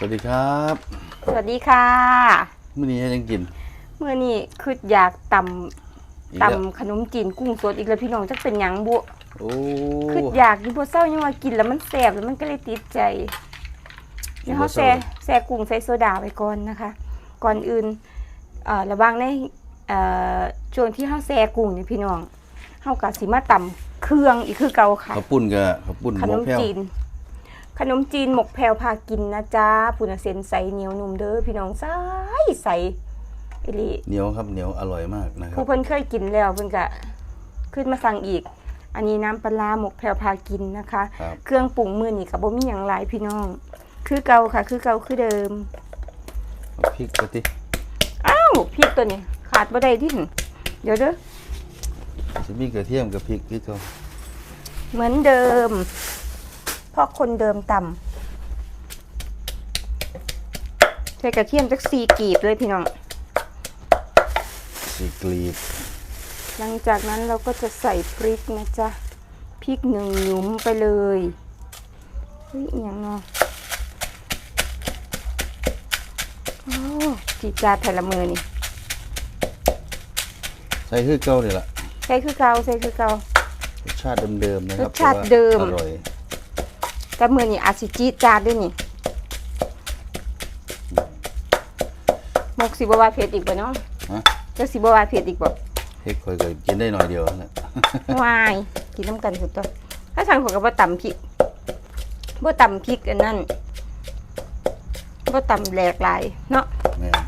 สวัสดีครับสวัสดีค่ะมื้อนี้ให้ยังกิน เมื่อนี้คืออยากตอีกำแล้วตำขนมจีนกุ้งสดอีกแล้วพี่น้องจักเป็นหยังบุโอ้คืออยากกินพวเศร้ายังว่ากินแล้วมันแสบแล้วมันก็เลยติดใจเดี๋ยวเขาแซ่แซ่กุ้งใส่โซดาไว้ก่อนนะคะ ก่อนอื่นเอ่อระหวังในเอ่อช่วงที่เขาแซ่กุ้งนี่พี่น้องเขากะสิมาตำเครื่องอีกคือเก่าค่ะ ข้าวปุ้นกับข้าวปุ้นขหนมกมแพ้วจีน ขนมจีนหมกแพรวพากินนะจ๊ะปุณเซนใสเหนียวนุ่มเด้อพี่น้องใสใสอิลีเหนียวครับเหนียวอร่อยมากนะครัผู้บเพิ่นเคยกินแล้วเพิ่นก็ขึ้นมาสั่งอีก อันนี้น้ำปลาร้าหมกแพรวพากินนะคะครับเครื่องปรุงมือนี่ก็บ่มีหยังหลายพี่น้อง คือเก่าค่ะ คือเก่าคือเดิมเอาพริกกะติอ้าวพริกตัวนี้ขาดบ่ได้ที่หึเดี๋ยวเด้อจะมีกระเทียมกับพริกที่เขาเหมือนเดิมเพ ราะคนเดิมต่ำใส่กระเทียมจักสี่กีบเลยพี่น้องสีกลีบ หลังจากนั้นเราก็จะใส่พริกนะจ๊ะพริกหนึ่งหยุมไปเลยเฮ้ยอหย่างเนาะโอ้จีดจาดแต่ละมือนี่ใส่คือเก่านี่ล่ะ ใส่คือเกาใส่คือเการสชาติเดิมๆนะครับรสชาติเดิม แต่ว่าอร่อย แต่มือนี่อาจสิจีดจาดด้วยนี่มกสิบวาเผ็ดอีกบ่เนาะฮะจะสิบวาเผ็ดอีกบ่เฮ็ดค่อยก็กินได้หน่อยเดียวนะวายกินน้ำกันสุดตัวถ้าสั่งผมก็บ่ตำพริกบ่ตำพริกอันนั้นบ่ตำแหลกหลายเนาะแม่น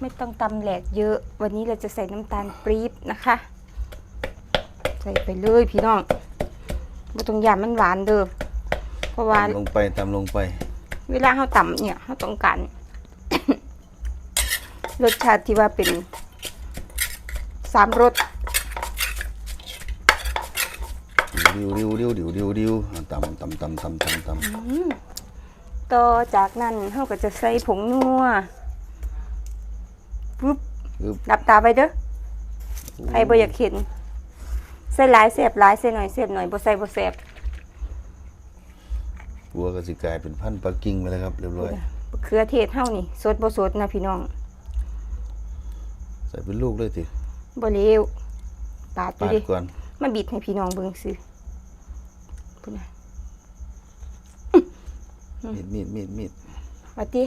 ไม่ต้องตำแหลกเยอะ วันนี้เราจะใส่น้ำตาลปี๊บนะคะ ใส่ไปเลยพี่น้องบ่ต้องยามันหวานเด้อ เพราะว่าตำลงไปตำลงไป เวลาเราตำเนี่ยเราต้องการ รสชาติที่ว่าเป็นสามรสดิวดิวดิวดิวดิวดิวตำตำตำตำตำตำต่อจากนั้นเราก็จะใส่ผงนัวปุ๊บปึ๊บดับตาไปเด้อใครบ่อยากเห็นใส่หลายแสบหลายใส่หน่อยแสบหน่อยบ่ใส่บ่แสบ วัวก็สิกลายเป็นพันธุ์ปักกิ่งไปแล้วครับเรียบร้อยมะเขือเทศเฮานี่สดบ่สดนะพี่น้องใส่เป็นลูกเลยติบ่เลวปาดอยู่ปาดดิก่อนมาบิดให้พี่น้องเบิ่งซื่อพุ่นน่ะมีดมีดมีดมีดว่าติ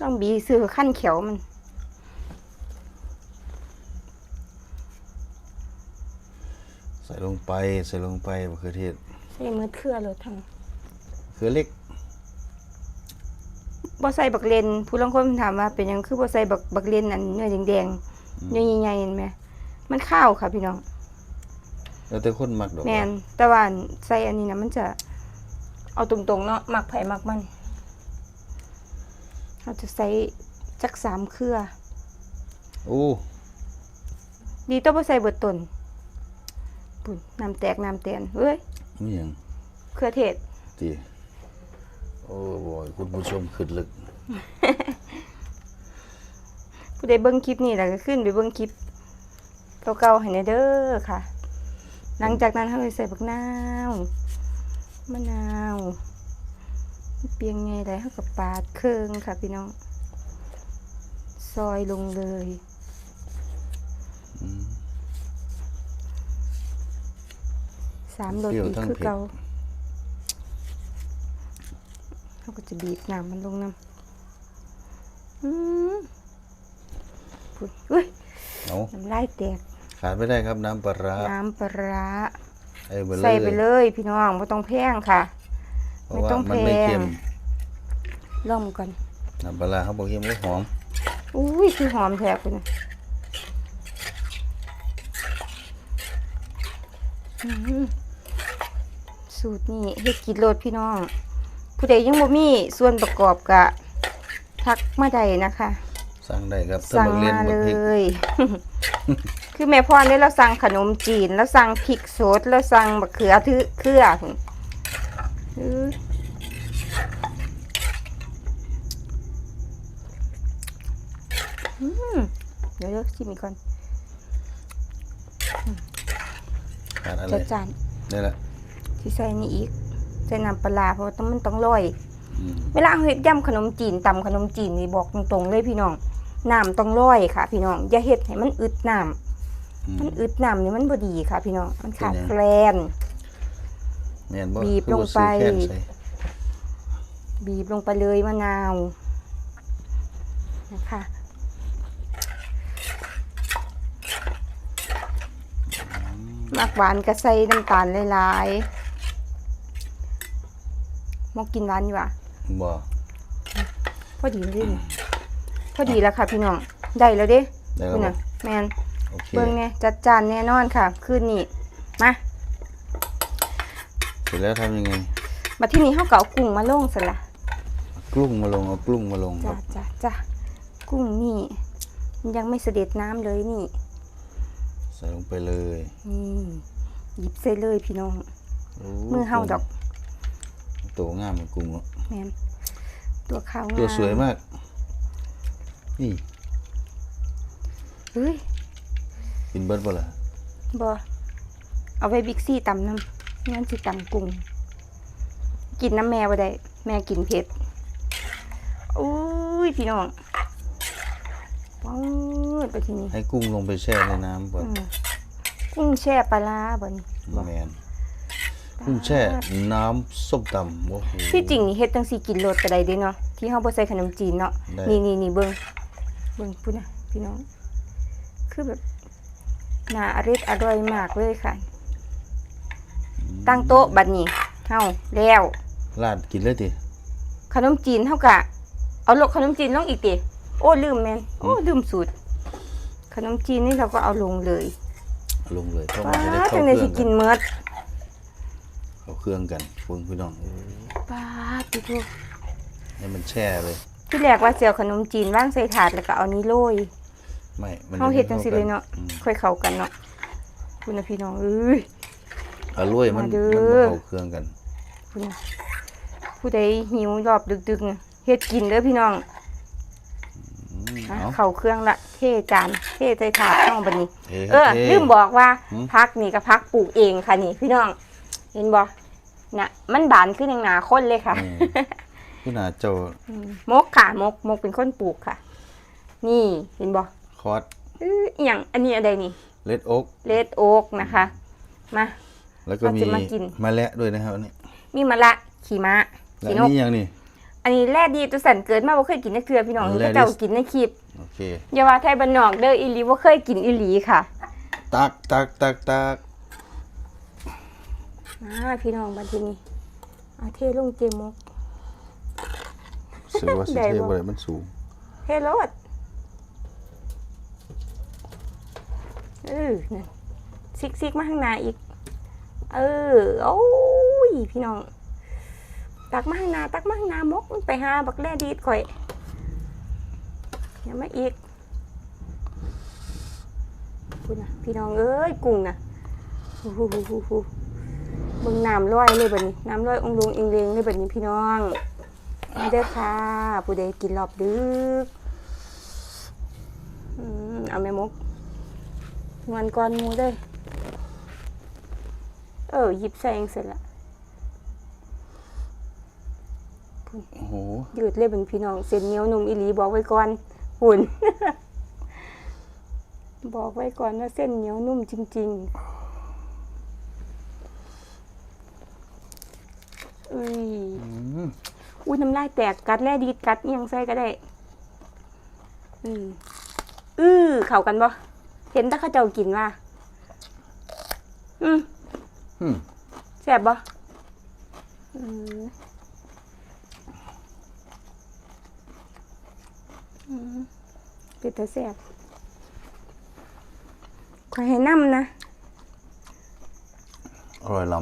ต้องบีซื้อขั้นเขียวมันใส่ลงไปใส่ลงไปมะเขือเทศ ใส่มือเทื่อเลยทั้ง เขือเล็กบ่ใส่บักเลนผู้ลางคนถามว่าเป็นหยังคือบ่ใส่บักบักเลนอันเนื้อแดงๆเนื้อใหญ่ๆเห็นไหมมันข้าวค่ะพี่น้อง แล้วแต่คนมักดอกแมนแต่ว่าใส่อันนี้นะมันจะ เอาตรงๆเนาะมักไผ่มักมันเราจะใส่จักสามเครือ โอ้ดีต้องบ่ใส่เบิดต้นปุ่นน้ำแตกน้ำแตนเฮ้ยมีหยังเครือเทศตี โอ้บอยคุณผู้ชมขึ้นลึก ผู้ใดเบิ่งคลิปนี้แล้วก็ขึ้นไปเบิ่งคลิปเก่าๆให้แหน่เด้อค่ะ หลังจากนั้นเราจะใส่บักนาวมะนาวเปียงไงได้เขากับปาดเครื่องค่ะพี่น้อง ซอยลงเลยอืมสามรสเปรี้ยวอีกทั้งคือเผ็ดเก่า เขาก็จะบีบน้ำมันลงน้ำอืมพุ่นอุ้ยเอาน้ำลายแตกขาดไม่ได้ครับน้ำปลาร้าน้ำปลาร้าไอ้เบลใส่ไปเลยพี่น้องไม่ต้องแพงค่ะ เพราะไม่ว่าต้องมันไม่แพงเค็มล่อมก่อนน้ำปลาร้าเขาบอกเค็มไม่หอมอุ้ยคือหอมแท้คุณนะอื้อหือสูตรนี้เฮ็ดกินโลดพี่น้อง ผู้ใดยังบ่มีส่วนประกอบกะทักมาได้นะคะ สั่งได้ครับสั่งบักเล่นมาบัเลกพริกย คือแม่พรเนี่ยเราสั่งขนมจีน แล้วสั่งพริกสดแล้วสั่งมะเขือทึเครือพุ่นอื้ออืมเดี๋ยวเดี๋ยวชิมอีกก่อนขาดอะไรจัดจานนี่แหละที่ใส่นี่อีก ใส่น้ำปลาร้าเพราะว่าต้องมันต้องลอยอืมเวลาเอาเฮ็ดยำขนมจีนตำขนมจีนนี่บอกตรงๆเลยพี่น้องน้ำต้องร้อยค่ะ พี่น้องอย่าเฮ็ดให้มันอึดน้ำอืมันมอึดน้ำนี่มันบ่ดีค่ะ พี่น้องมันขาดเป็นไงแคลนแม่นบ่บีบคือลงบ่ซื้อไปแค้นใส่บีบลงไปเลยมะนาวนะคะมักหวานก็ใส่น้ำตาลหลายๆ มอกกินหวานอยู่ว่ะบ่พอดีเลยนี่พอดีแล้วค่ะ พี่น้องได้แล้วเด้ได้แล้วคุณบ่น่ะแมนโอเคเบิ่งเนี่ยจัดจานแน่นอนค่ะคืนนี้มาเสร็จแล้วทำยังไงบัดที่นี้เฮาก็เอากุ้งมาลงซะละกลุ้งมาลงเอากลุ้งมาลงคจ้ารับจ้าจ้ากุ้งนี่มันยังไม่เสด็จน้ำเลยนี่ ใส่ลงไปเลยนี่หยิบใส่เลยพี่น้องโมือเฮาดอก ตัวงามเหมือนกุ้งเนาะแมนตัวขาวงามตัวสวยมาก นี่เฮ้ยกินเบิดบ่ล่ะบอเอาไว้บิ๊กซี่ตำน้ำงั้นสิตำกุ้งกินน้ำแม่บ่ได้ แม่กินเผ็ดอุ้ยพี่น้องว้าวไปทีนี้ให้กุ้งลงไปแช่ในน้ำก่อนอืมกุ้งแช่ปลาร้าบนแมน กุ้งแช่น้ำส้มตำโอ้โห ที่จริงนี่เฮ็ดจังซี่กินโลดก็ได้เด้เนาะที่เฮาบ่ใส่ขนมจีนเนาะได้ นี่นี่นี่เบิ่งเบิ่งพุ่นน่ะพี่น้อง คือแบบน่าอร่อยอร่อยมากเลยค่ะ ตั้งโต๊ะบัดนี้เฮาแล้ว ลาดกินเลยติขนมจีนเฮากะเอาลงขนมจีนลงอีกติโอ้ลืมแม่นโอ้ลืมสูตร ขนมจีนนี่เราก็เอาลงเลยเอาลงเลยเพราะว้ามันจะได้จัเข้างเคได๋รื่สิองกิกันนเมิด เข้าเครื่องกันเพิ่งพี่น้องเออป้าดติโตให้มันแช่เลยที่แรกว่าสิเอาขนมจีนวางใส่ถาดแล้วก็เอานี้โรยไม่มันเฮาเฮ็ดจังซี่เลยเนาะอืมค่อยเข้ากันเนาะคุณนะพี่น้องเอ้ยอร่อยมันมาเด้มันอบ่เข้าเครื่องกันคุณนะผู้ใดหิวรอบดึกๆน่ะเฮ็ดกินเด้อพี่น้องอืมอะเอาเข้าเครื่องละเทจานเทใส่ถาดเฮาบัดนี้เฮ้ยเออเฮ้ยลืมบอกว่าหืมพักนี่ก็พักปลูกเองค่ะนี่พี่น้อง เห็นบ่น่ะมันบานขึ้นอย่างหนาคนเลยค่ะอืมคุณอาเจ้ามมกค่ะมกมกเป็นคนปลูกค่ะ นี่เห็นบ่คอร์สเอ้ออหย่างอันนี้อะไรนี่เลดโอ๊กเลดโอ๊กนะคะมาแล้วก็เรามีจะมากินมะและด้วยนะครับอันนี้ มีมะละขี่ม้าและขี่นกนี่ยังนี่อันนี้แร่ดีตัวสันเกิดมาบ่เคยกินในเครือพี่น้องอ๋อนี่แร่ก็เจ้าดิกินในคลิปโอเคอย่าว่าไทยบ้านนอกเด้ออีหลีบ่เคยกินอีหลีค่ะ ตักตักตักตัก มาพี่น้องบัดทีนี้เอาเทลงเจมกเสือว่าสิได้เทบ่บ่ได้มันสูง เทโลดเออนั่นซิกซิกมาข้างหน้าอีก เออ โอ้ย พี่น้อง ตักมาข้างหน้าตักมาข้างหน้ามกมันไปหาบักแร่ดีดข่อยอย่ามาอีกคุณนะพี่น้องเอ้ยกุ้งนะฮู้ฮู้ฮู้ฮู้ฮู้ เบิ่งน้ำลอยเลยแบบนี้น้ำลอยองค์ลงเองเลงเลยแบบนี้พี่น้องมาเด้อค่ะผู้ใดกินรอบดึกอืมเอาแม่มกงอนก่อนหมูเลยเออหยิบใส่เองเสร็จละโอ้โหยืดเลยเป็นพี่น้องเส้นเหนียวหนุ่มอีหลีบอกไว้ก่อนหุ่น บอกไว้ก่อนว่าเส้นเหนียวนุ่มจริง ๆ อุ้ยอืมอุ้ยน้ำลายแตกกัดแล่ดีดกัดอิหยังใส่ก็ได้ อืมอือเข้ากันบ่เห็นแต่เข้าเจ้ากินว่าอืมอืมแซ่บบ่อืมอืมเป็นแต่แซ่บขอให้น้ำนะอร่อยล้